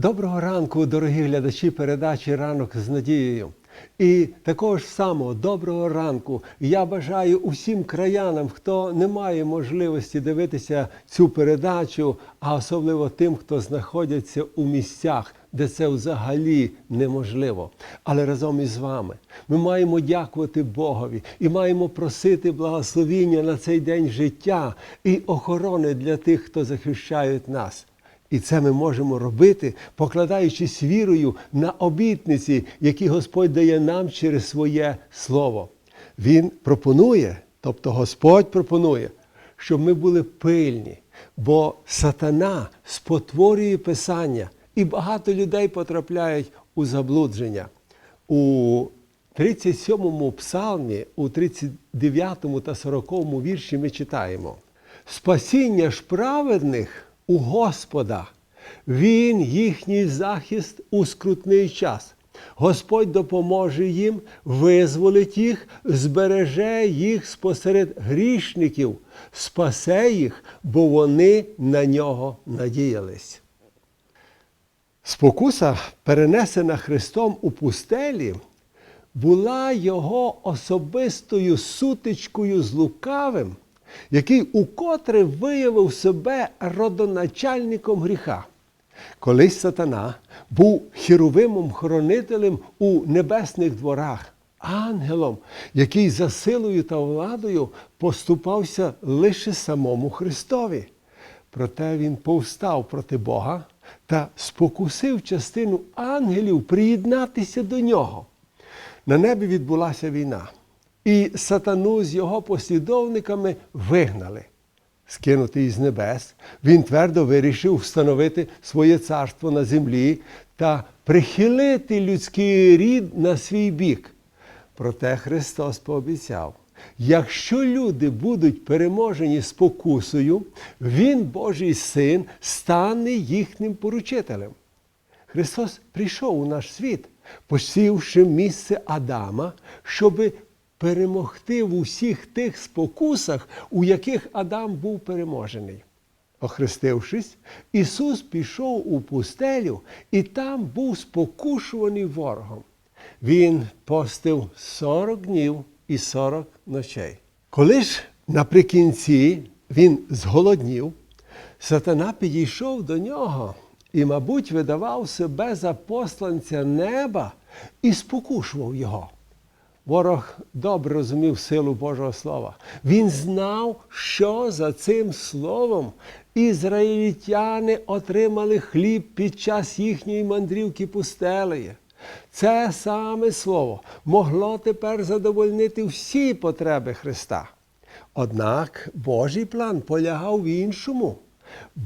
Доброго ранку, дорогі глядачі передачі Ранок з надією. І такого ж самого доброго ранку я бажаю усім краянам, хто не має можливості дивитися цю передачу, а особливо тим, хто знаходяться у місцях, де це взагалі неможливо. Але разом із вами ми маємо дякувати Богові і маємо просити благословіння на цей день життя і охорони для тих, хто захищають нас. І це ми можемо робити, покладаючись вірою на обітниці, які Господь дає нам через своє слово. Він пропонує, тобто Господь пропонує, щоб ми були пильні, бо сатана спотворює Писання, і багато людей потрапляють у заблудження. У 37-му псалмі, у 39 та 40 вірші ми читаємо: Спасіння ж праведних у Господа, Він їхній захист у скрутний час. Господь допоможе їм, визволить їх, збереже їх спосеред грішників, спасе їх, бо вони на нього надіялись. Спокуса, перенесена Христом у пустелі, була його особистою сутичкою з лукавим, який укотре виявив себе родоначальником гріха. Колись сатана був хіровимом-хоронителем у небесних дворах, ангелом, який за силою та владою поступався лише самому Христові. Проте він повстав проти Бога та спокусив частину ангелів приєднатися до нього. На небі відбулася війна, і сатану з його послідовниками вигнали. Скинутий із небес, він твердо вирішив встановити своє царство на землі та прихилити людський рід на свій бік. Проте Христос пообіцяв, якщо люди будуть переможені спокусою, Він, Божий син, стане їхнім поручителем. Христос прийшов у наш світ, посівши місце Адама, щоби перемогти в усіх тих спокусах, у яких Адам був переможений. Охрестившись, Ісус пішов у пустелю і там був спокушуваний ворогом. Він постив 40 днів і 40 ночей. Коли ж наприкінці він зголоднів, сатана підійшов до нього і, мабуть, видавав себе за посланця неба і спокушував його. Ворог добре розумів силу Божого Слова. Він знав, що за цим словом ізраїльтяни отримали хліб під час їхньої мандрівки пустелею. Це саме слово могло тепер задовольнити всі потреби Христа. Однак Божий план полягав в іншому.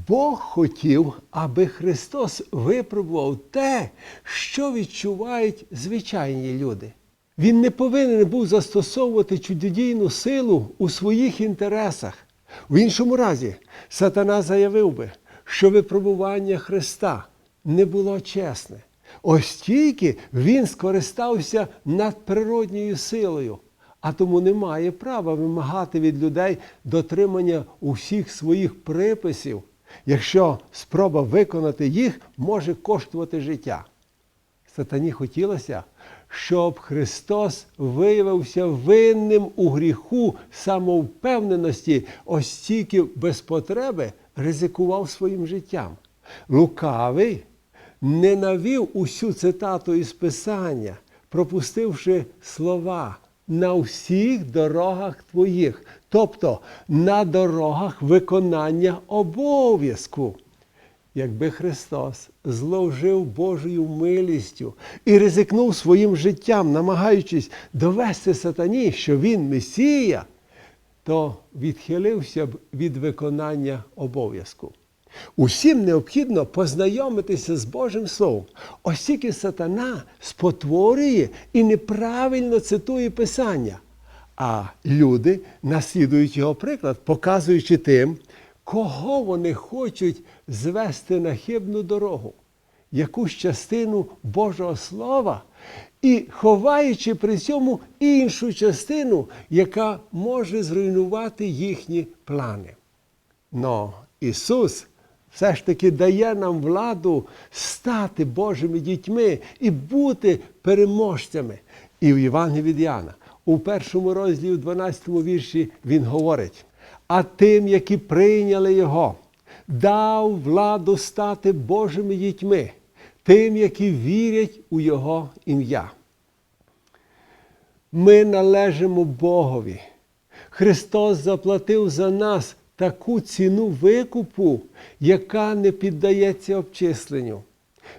Бог хотів, аби Христос випробував те, що відчувають звичайні люди. Він не повинен був застосовувати чудодійну силу у своїх інтересах. В іншому разі, сатана заявив би, що випробування Христа не було чесне. Ось тільки він скористався надприродньою силою, а тому не має права вимагати від людей дотримання усіх своїх приписів, якщо спроба виконати їх може коштувати життя. Сатані хотілося, щоб Христос виявився винним у гріху самовпевненості, ось тільки без потреби ризикував своїм життям. Лукавий не навів усю цитату із Писання, пропустивши слова на всіх дорогах твоїх, тобто на дорогах виконання обов'язку. Якби Христос зловжив Божою милістю і ризикнув своїм життям, намагаючись довести сатані, що він Месія, то відхилився б від виконання обов'язку. Усім необхідно познайомитися з Божим Словом, оскільки сатана спотворює і неправильно цитує Писання. А люди наслідують його приклад, показуючи тим, кого вони хочуть звести на хибну дорогу, якусь частину Божого Слова, і ховаючи при цьому іншу частину, яка може зруйнувати їхні плани. Но Ісус все ж таки дає нам владу стати Божими дітьми і бути переможцями. І в Євангелії від Яна, у першому розділі, у 12 вірші, він говорить: а тим, які прийняли Його, дав владу стати Божими дітьми, тим, які вірять у Його ім'я. Ми належимо Богові. Христос заплатив за нас таку ціну викупу, яка не піддається обчисленню.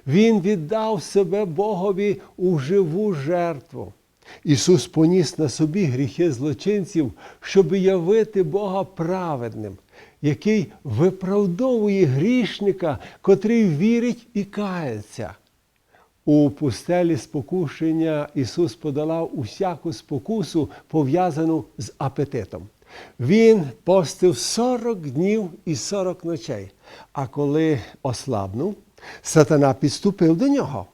Він віддав себе Богові у живу жертву. Ісус поніс на собі гріхи злочинців, щоб явити Бога праведним, який виправдовує грішника, котрий вірить і кається. У пустелі спокушення Ісус подолав усяку спокусу, пов'язану з апетитом. Він постив 40 днів і 40 ночей. А коли ослабнув, сатана підступив до нього.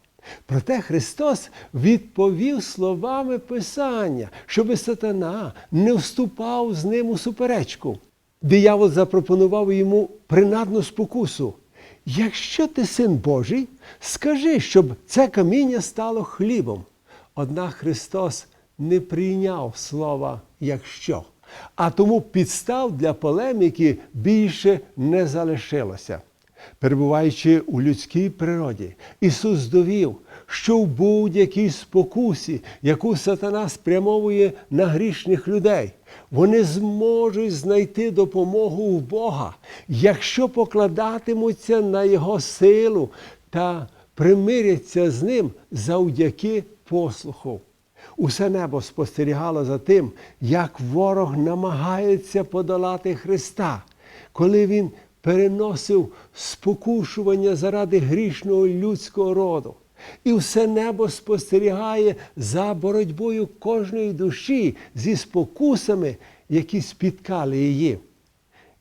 Проте Христос відповів словами Писання, щоби сатана не вступав з ним у суперечку. Диявол запропонував йому принадну спокусу. Якщо ти син Божий, скажи, щоб це каміння стало хлібом. Однак Христос не прийняв слова якщо, а тому підстав для полеміки більше не залишилося. Перебуваючи у людській природі, Ісус довів, що в будь-якій спокусі, яку сатана спрямовує на грішних людей, вони зможуть знайти допомогу в Бога, якщо покладатимуться на Його силу та примиряться з ним завдяки послуху. Усе небо спостерігало за тим, як ворог намагається подолати Христа, коли він переносив спокушування заради грішного людського роду. І все небо спостерігає за боротьбою кожної душі зі спокусами, які спіткали її.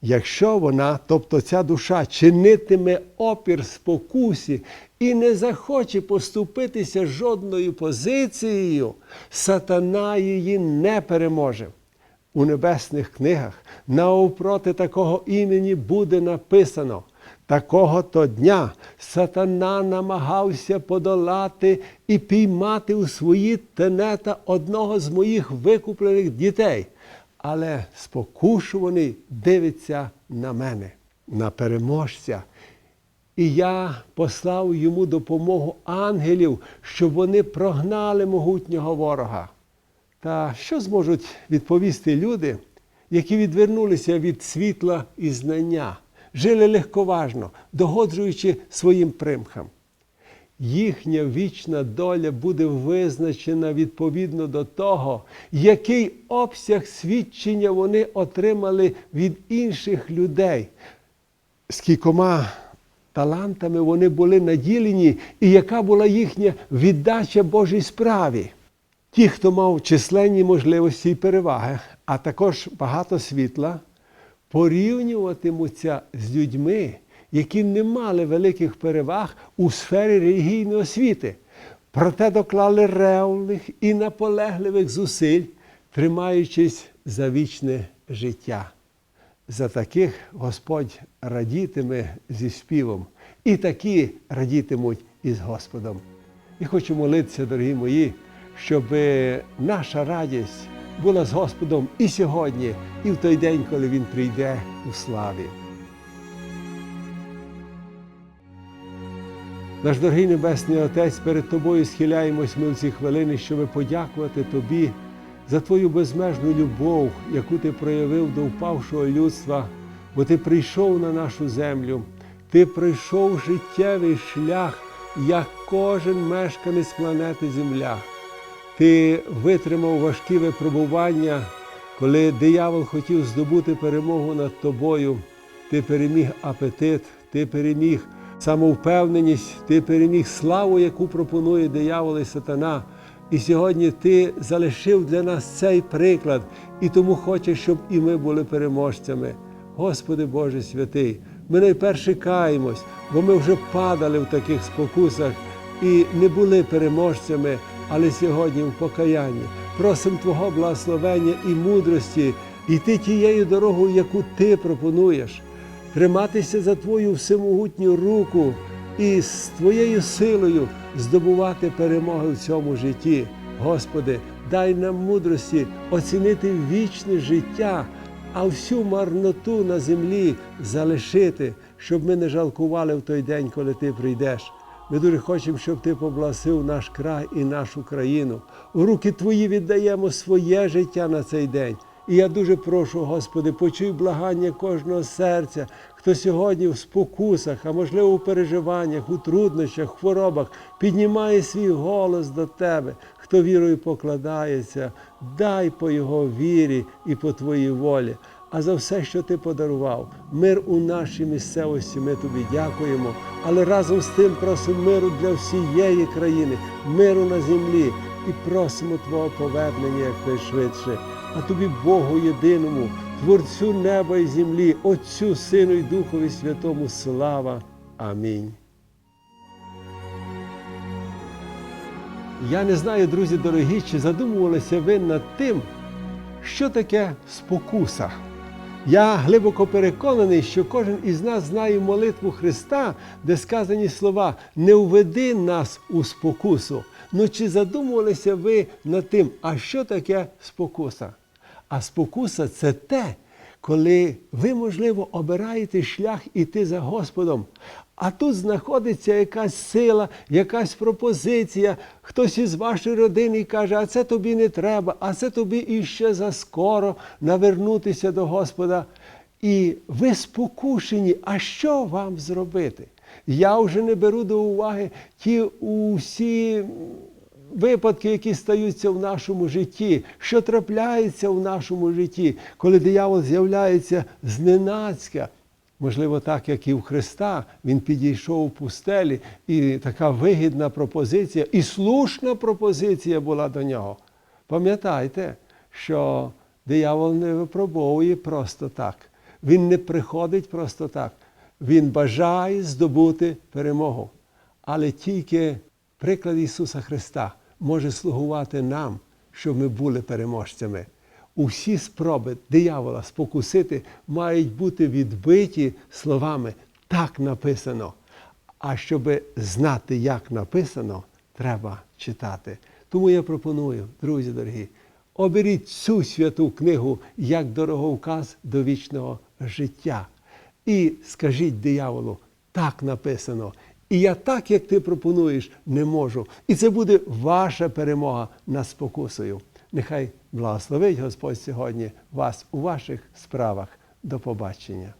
Якщо вона, тобто ця душа, чинитиме опір спокусі і не захоче поступитися жодною позицією, сатана її не переможе. У небесних книгах навпроти такого імені буде написано. Такого то дня сатана намагався подолати і піймати у свої тенета одного з моїх викуплених дітей. Але спокушуваний дивиться на мене, на переможця. І я послав йому допомогу ангелів, щоб вони прогнали могутнього ворога. Та що зможуть відповісти люди, які відвернулися від світла і знання, жили легковажно, догоджуючи своїм примхам? Їхня вічна доля буде визначена відповідно до того, який обсяг свідчення вони отримали від інших людей, скількома талантами вони були наділені, і яка була їхня віддача Божій справі. Ті, хто мав численні можливості і переваги, а також багато світла, порівнюватимуться з людьми, які не мали великих переваг у сфері релігійної освіти, проте доклали ревних і наполегливих зусиль, тримаючись за вічне життя. За таких Господь радітиме зі співом, і такі радітимуть із Господом. І хочу молитися, дорогі мої, щоб наша радість була з Господом і сьогодні, і в той день, коли Він прийде у славі. Наш дорогий Небесний Отець, перед Тобою схиляємось ми в ці хвилини, щоб подякувати Тобі за Твою безмежну любов, яку Ти проявив до впавшого людства, бо Ти прийшов на нашу землю, Ти пройшов життєвий шлях, як кожен мешканець планети Земля. Ти витримав важкі випробування, коли диявол хотів здобути перемогу над тобою. Ти переміг апетит, ти переміг самовпевненість, ти переміг славу, яку пропонує диявол і сатана. І сьогодні ти залишив для нас цей приклад, і тому хочеш, щоб і ми були переможцями. Господи Боже святий, ми найперше каємось, бо ми вже падали в таких спокусах і не були переможцями, але сьогодні в покаянні просимо Твого благословення і мудрості йти тією дорогою, яку Ти пропонуєш. триматися за Твою всемогутню руку і з Твоєю силою здобувати перемоги в цьому житті. Господи, дай нам мудрості оцінити вічне життя, а всю марноту на землі залишити, щоб ми не жалкували в той день, коли Ти прийдеш. Ми дуже хочемо, щоб ти поблагословив наш край і нашу країну. У руки твої віддаємо своє життя на цей день. І я дуже прошу, Господи, почуй благання кожного серця, хто сьогодні в спокусах, а можливо у переживаннях, у труднощах, хворобах, піднімає свій голос до Тебе, хто вірою покладається, дай по Його вірі і по Твоїй волі. А за все, що ти подарував, мир у нашій місцевості, ми тобі дякуємо. Але разом з тим просимо миру для всієї країни, миру на землі і просимо Твого повернення якнайшвидше. А тобі, Богу єдиному, Творцю неба і землі, Отцю, Сину і Духові Святому, слава. Амінь. Я не знаю, друзі дорогі, чи задумувалися ви над тим, що таке спокуса. Я глибоко переконаний, що кожен із нас знає молитву Христа, де сказані слова Не введи нас у спокусу. Ну чи задумувалися ви над тим, а що таке спокуса? А спокуса це те, коли ви, можливо, обираєте шлях іти за Господом. А тут знаходиться якась сила, якась пропозиція. Хтось із вашої родини каже, а це тобі не треба, а це тобі іще заскоро навернутися до Господа. І ви спокушені, а що вам зробити? Я вже не беру до уваги ті усі випадки, які стаються в нашому житті, що трапляється в нашому житті, коли диявол з'являється зненацька. Можливо, так, як і в Христа, він підійшов у пустелі, і така вигідна пропозиція, і слушна пропозиція була до нього. Пам'ятайте, що диявол не випробовує просто так. Він не приходить просто так. Він бажає здобути перемогу. Але тільки приклад Ісуса Христа може слугувати нам, щоб ми були переможцями. Усі спроби диявола спокусити мають бути відбиті словами так написано. А щоб знати, як написано, треба читати. Тому я пропоную, друзі дорогі, оберіть цю святу книгу як дороговказ до вічного життя. І скажіть дияволу, так написано. І я так, як ти пропонуєш, не можу. І це буде ваша перемога над спокусою. Нехай благословить Господь сьогодні вас у ваших справах. До побачення.